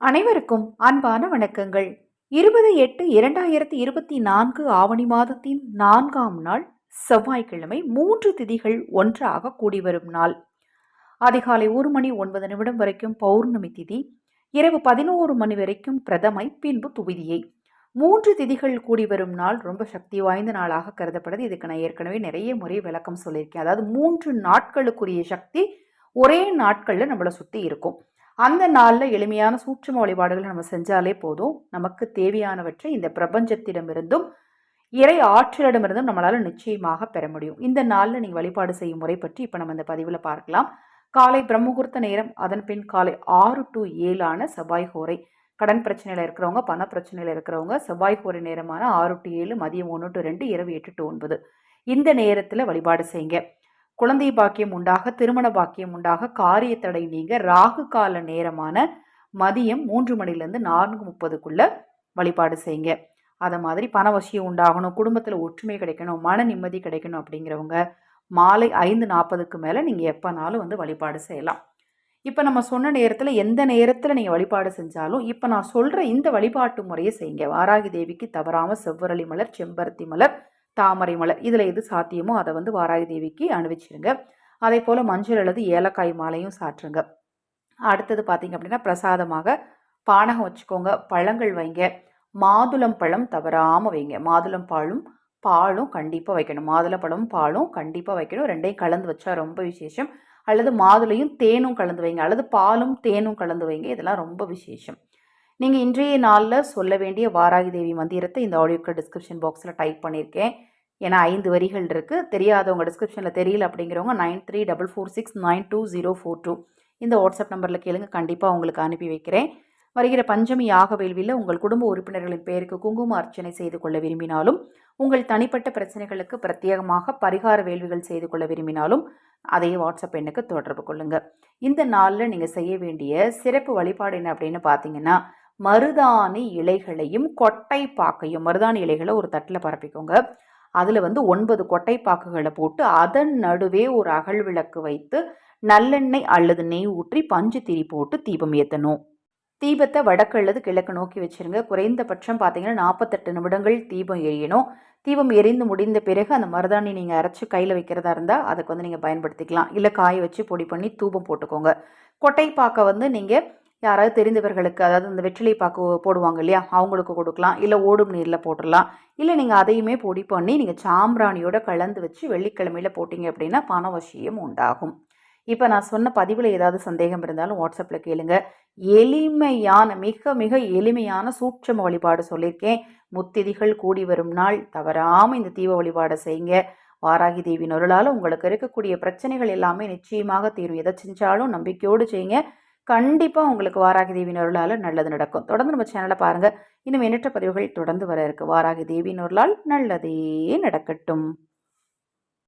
அனைவருக்கும் அன்பான வணக்கங்கள். இருபது எட்டு இரண்டாயிரத்தி இருபத்தி நான்கு ஆவணி மாதத்தின் நான்காம் நாள் செவ்வாய்க்கிழமை மூன்று திதிகள் ஒன்றாக கூடி வரும் நாள். அதிகாலை ஒரு மணி ஒன்பது நிமிடம் வரைக்கும் பௌர்ணமி திதி இரவு பதினோரு மணி வரைக்கும் பிரதமை பின்பு துவிதியை. மூன்று திதிகள் கூடி வரும் நாள் ரொம்ப சக்தி வாய்ந்த நாளாக கருதப்படுது. இதுக்கு நான் ஏற்கனவே நிறைய முறை விளக்கம் சொல்லியிருக்கேன். அதாவது மூன்று நாட்களுக்குரிய சக்தி ஒரே நாட்களில் நம்மளை சுற்றி இருக்கும். அந்த நாளில் எளிமையான சூட்சும வழிபாடுகளை நம்ம செஞ்சாலே போதும். நமக்கு தேவையானவற்றை இந்த பிரபஞ்சத்திடமிருந்தும் இறை ஆற்றலிடமிருந்தும் நம்மளால் நிச்சயமாக பெற முடியும். இந்த நாளில் நீங்கள் வழிபாடு செய்யும் முறை பற்றி இப்போ நம்ம இந்த பதிவில் பார்க்கலாம். காலை பிரம்மகுர்த்த நேரம் அதன் பின் காலை ஆறு டு ஏழான செவ்வாய் ஹோரை கடன் பிரச்சனையில் இருக்கிறவங்க பண பிரச்சனையில் இருக்கிறவங்க செவ்வாய் ஹோரை நேரமான ஆறு டு ஏழு மதியம் ஒன்று டு ரெண்டு இரவு எட்டு டு ஒன்பது. இந்த நேரத்தில் வழிபாடு செய்யுங்க குழந்தை பாக்கியம் உண்டாக திருமண பாக்கியம் உண்டாக காரிய தடை நீங்க ராகு கால நேரமான மதியம் மூன்று மணிலேருந்து நான்கு முப்பதுக்குள்ள வழிபாடு செய்யுங்க. அதை மாதிரி பணவசியம் உண்டாகணும் குடும்பத்தில் ஒற்றுமை கிடைக்கணும் மன நிம்மதி கிடைக்கணும் அப்படிங்கிறவங்க மாலை ஐந்து நாற்பதுக்கு மேலே நீங்கள் எப்போனாலும் வந்து வழிபாடு செய்யலாம். இப்போ நம்ம சொன்ன நேரத்தில் எந்த நேரத்தில் நீங்கள் வழிபாடு செஞ்சாலும் இப்போ நான் சொல்கிற இந்த வழிபாட்டு முறையை செய்யுங்க. வாராகி தேவிக்கு தவறாமல் செவ்வரளி மலர் செம்பருத்தி மலர் தாமரை மலர் இதில் எது சாத்தியமோ அதை வந்து வாராகி தேவிக்கு அணிவிச்சிருங்க. அதே போல் மஞ்சள் அல்லது ஏலக்காய் மாலையும் சாற்றுங்க. அடுத்தது பார்த்திங்க அப்படின்னா பிரசாதமாக பானகம் வச்சுக்கோங்க பழங்கள் வைங்க. மாதுளம் பழம் தவறாமல் வைங்க. மாதுளம் பாலும் பாலும் கண்டிப்பாக வைக்கணும். மாதுளப்பழமும் பாலும் கண்டிப்பாக வைக்கணும். ரெண்டையும் கலந்து வச்சா ரொம்ப விசேஷம். அல்லது மாதுளையும் தேனும் கலந்து வைங்க. அல்லது பாலும் தேனும் கலந்து வைங்க. இதெல்லாம் ரொம்ப விசேஷம். நீங்கள் இன்றைய நாளில் சொல்ல வேண்டிய வாராகி தேவி மந்திரத்தை இந்த ஆடியோக்கு டிஸ்கிரிப்ஷன் பாக்ஸில் டைப் பண்ணியிருக்கேன் ஏன்னா ஐந்து வரிகள் இருக்குது தெரியாதவங்க டிஸ்கிரிப்ஷனில் தெரியல அப்படிங்கிறவங்க nine three double four six nine two zero four two இந்த வாட்ஸ்அப் நம்பரில் கேளுங்க. கண்டிப்பாக உங்களுக்கு அனுப்பி வைக்கிறேன். வருகிற பஞ்சமி யாக வேள்வியில் உங்கள் குடும்ப உறுப்பினர்களின் பெயருக்கு குங்கும அர்ச்சனை செய்து கொள்ள விரும்பினாலும் உங்கள் தனிப்பட்ட பிரச்சனைகளுக்கு பிரத்யேகமாக பரிகார வேள்விகள் செய்து கொள்ள விரும்பினாலும் அதே வாட்ஸ்அப் எண்ணுக்கு தொடர்பு கொள்ளுங்கள் இந்த நாளில் நீங்கள் செய்ய வேண்டிய சிறப்பு வழிபாடு என்ன அப்படின்னு பார்த்தீங்கன்னா மருதாணி இலைகளையும் கொட்டை பாக்கையும் மருதாணி இலைகளை ஒரு தட்டில் பரப்பிக்கோங்க. அதில் வந்து ஒன்பது கொட்டை பாக்குகளை போட்டு அதன் நடுவே ஒரு அகல் விளக்கு வைத்து நல்லெண்ணெய் அல்லது நெய் ஊற்றி பஞ்சு திரி போட்டு தீபம் ஏற்றணும் தீபத்தை வடக்கு அல்லது கிழக்கு நோக்கி வச்சுருங்க. குறைந்தபட்சம் பார்த்தீங்கன்னா நாற்பத்தெட்டு நிமிடங்கள் தீபம் எரியணும். தீபம் எரிந்து முடிந்த பிறகு அந்த மருதாணி நீங்கள் அரைச்சி கையில் வைக்கிறதா இருந்தால் அதுக்கு வந்து நீங்கள் பயன்படுத்திக்கலாம். இல்லை காய வச்சு பொடி பண்ணி தூபம் போட்டுக்கோங்க. கொட்டை பாக்க வந்து நீங்கள் யாராவது தெரிந்தவர்களுக்கு அதாவது இந்த வெற்றிலை பாக்கு போடுவாங்க இல்லையா அவங்களுக்கு கொடுக்கலாம். இல்லை ஓடும் நீரில் போட்டுடலாம். இல்லை நீங்கள் அதையுமே பொடி பண்ணி நீங்கள் சாம்பிராணியோட கலந்து வச்சு வெள்ளிக்கிழமையில் போட்டிங்க அப்படின்னா பணவசியம் உண்டாகும். இப்போ நான் சொன்ன பதிவில் ஏதாவது சந்தேகம் இருந்தாலும் வாட்ஸ்அப்பில் கேளுங்க. எளிமையான மிக மிக எளிமையான சூட்சம வழிபாடு சொல்லியிருக்கேன். முத்திதிகள் கூடி வரும் நாள் தவறாமல் இந்த தீப வழிபாடை செய்யுங்க. வாராகி தேவி நொருளால் உங்களுக்கு இருக்கக்கூடிய பிரச்சனைகள் எல்லாமே நிச்சயமாக தீரும். எதை செஞ்சாலும் நம்பிக்கையோடு செய்யுங்க. கண்டிப்பாக உங்களுக்கு வாராகி தேவியின் அருளால் நல்லது நடக்கும். தொடர்ந்து நம்ம சேனலை பாருங்கள் இன்னும் எண்ணற்ற பதிவுகள் தொடர்ந்து வர இருக்குது வாராகி தேவியின் அருளால் நல்லதே நடக்கட்டும்.